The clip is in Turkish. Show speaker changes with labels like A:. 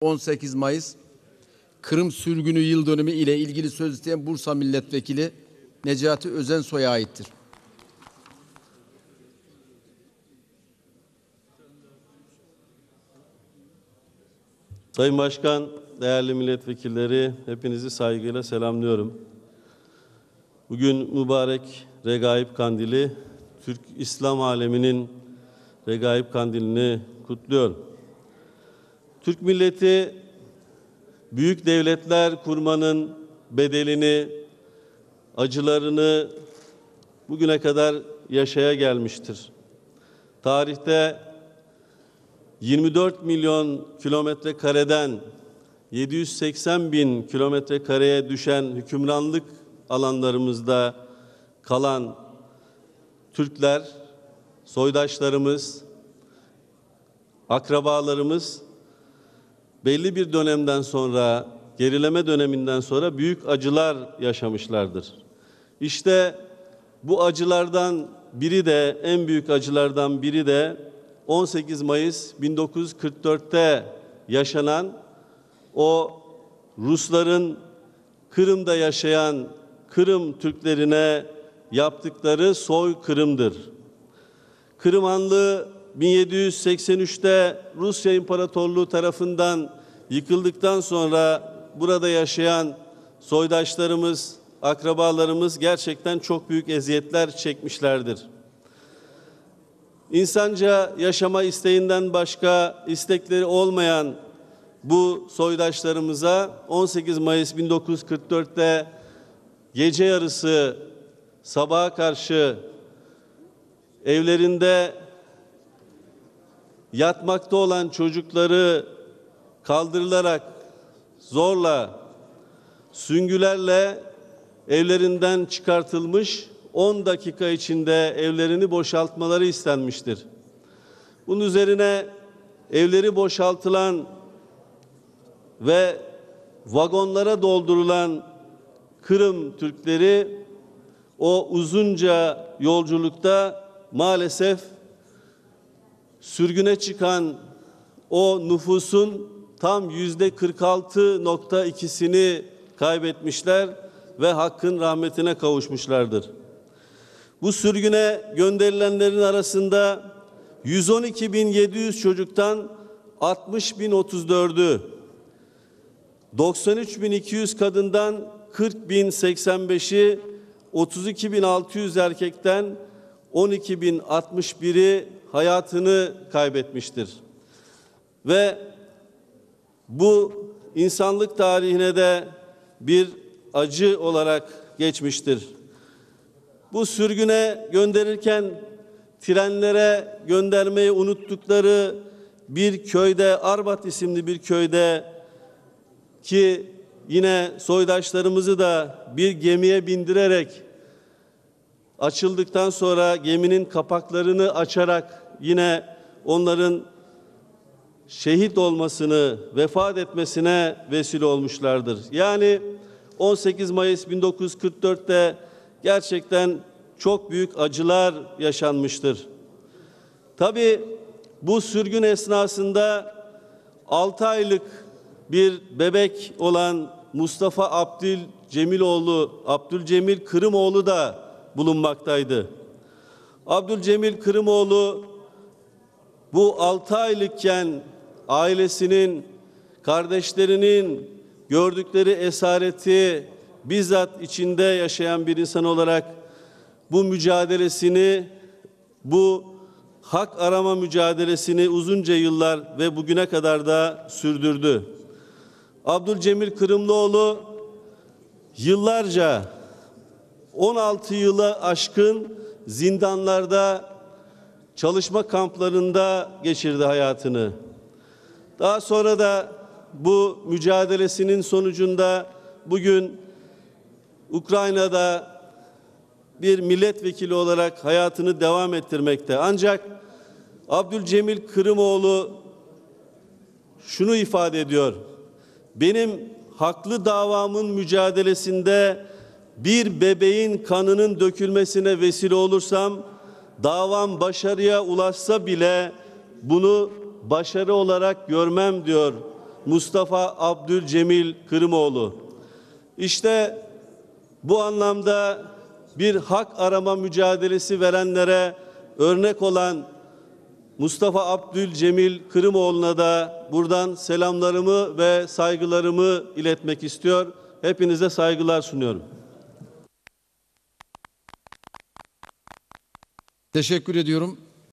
A: 18 Mayıs Kırım sürgünü yıl dönümü ile ilgili söz isteyen Bursa Milletvekili Necati Özensoy'a aittir.
B: Sayın Başkan, değerli milletvekilleri, hepinizi saygıyla selamlıyorum. Bugün mübarek Regaib Kandili, Türk İslam aleminin Regaib Kandilini kutluyorum. Türk milleti büyük devletler kurmanın bedelini, acılarını bugüne kadar yaşaya gelmiştir. Tarihte 24 milyon kilometre kareden 780 bin kilometre kareye düşen hükümranlık alanlarımızda kalan Türkler, soydaşlarımız, akrabalarımız belli bir dönemden sonra, gerileme döneminden sonra büyük acılar yaşamışlardır. İşte bu acılardan biri de, en büyük acılardan biri de 18 Mayıs 1944'te yaşanan o Rusların Kırım'da yaşayan Kırım Türklerine yaptıkları soykırımdır. Kırım Hanlığı 1783'te Rusya İmparatorluğu tarafından yıkıldıktan sonra burada yaşayan soydaşlarımız, akrabalarımız gerçekten çok büyük eziyetler çekmişlerdir. İnsanca yaşama isteğinden başka istekleri olmayan bu soydaşlarımıza 18 Mayıs 1944'te gece yarısı sabaha karşı evlerinde yatmakta olan çocukları kaldırılarak zorla süngülerle evlerinden çıkartılmış 10 dakika içinde evlerini boşaltmaları istenmiştir. Bunun üzerine evleri boşaltılan ve vagonlara doldurulan Kırım Türkleri o uzunca yolculukta maalesef sürgüne çıkan o nüfusun tam yüzde 46.2'sini kaybetmişler ve hakkın rahmetine kavuşmuşlardır. Bu sürgüne gönderilenlerin arasında 112.700 çocuktan 60.034'ü, 93.200 kadından 40.085'i, 32.600 erkekten 12.061'i hayatını kaybetmiştir. Ve bu insanlık tarihine de bir acı olarak geçmiştir. Bu sürgüne gönderirken trenlere göndermeyi unuttukları bir köyde Arbat isimli bir köyde ki yine soydaşlarımızı da bir gemiye bindirerek açıldıktan sonra geminin kapaklarını açarak yine onların şehit olmasını, vefat etmesine vesile olmuşlardır. Yani 18 Mayıs 1944'te gerçekten çok büyük acılar yaşanmıştır. Tabi bu sürgün esnasında 6 aylık bir bebek olan Mustafa Abdül Cemiloğlu, Abdülcemil Kırımoğlu da bulunmaktaydı. Abdülcemil Kırımoğlu bu 6 aylıkken ailesinin, kardeşlerinin gördükleri esareti bizzat içinde yaşayan bir insan olarak bu mücadelesini, bu hak arama mücadelesini uzunca yıllar ve bugüne kadar da sürdürdü. Abdülcemil Kırımlıoğlu yıllarca 16 yıla aşkın zindanlarda çalışma kamplarında geçirdi hayatını. Daha sonra da bu mücadelesinin sonucunda bugün Ukrayna'da bir milletvekili olarak hayatını devam ettirmekte. Ancak Abdülcemil Kırımoğlu şunu ifade ediyor. Benim haklı davamın mücadelesinde bir bebeğin kanının dökülmesine vesile olursam davam başarıya ulaşsa bile bunu başarı olarak görmem diyor Mustafa Abdülcemil Kırımoğlu. İşte bu anlamda bir hak arama mücadelesi verenlere örnek olan Mustafa Abdülcemil Kırımoğlu'na da buradan selamlarımı ve saygılarımı iletmek istiyor. Hepinize saygılar sunuyorum.
A: Teşekkür ediyorum.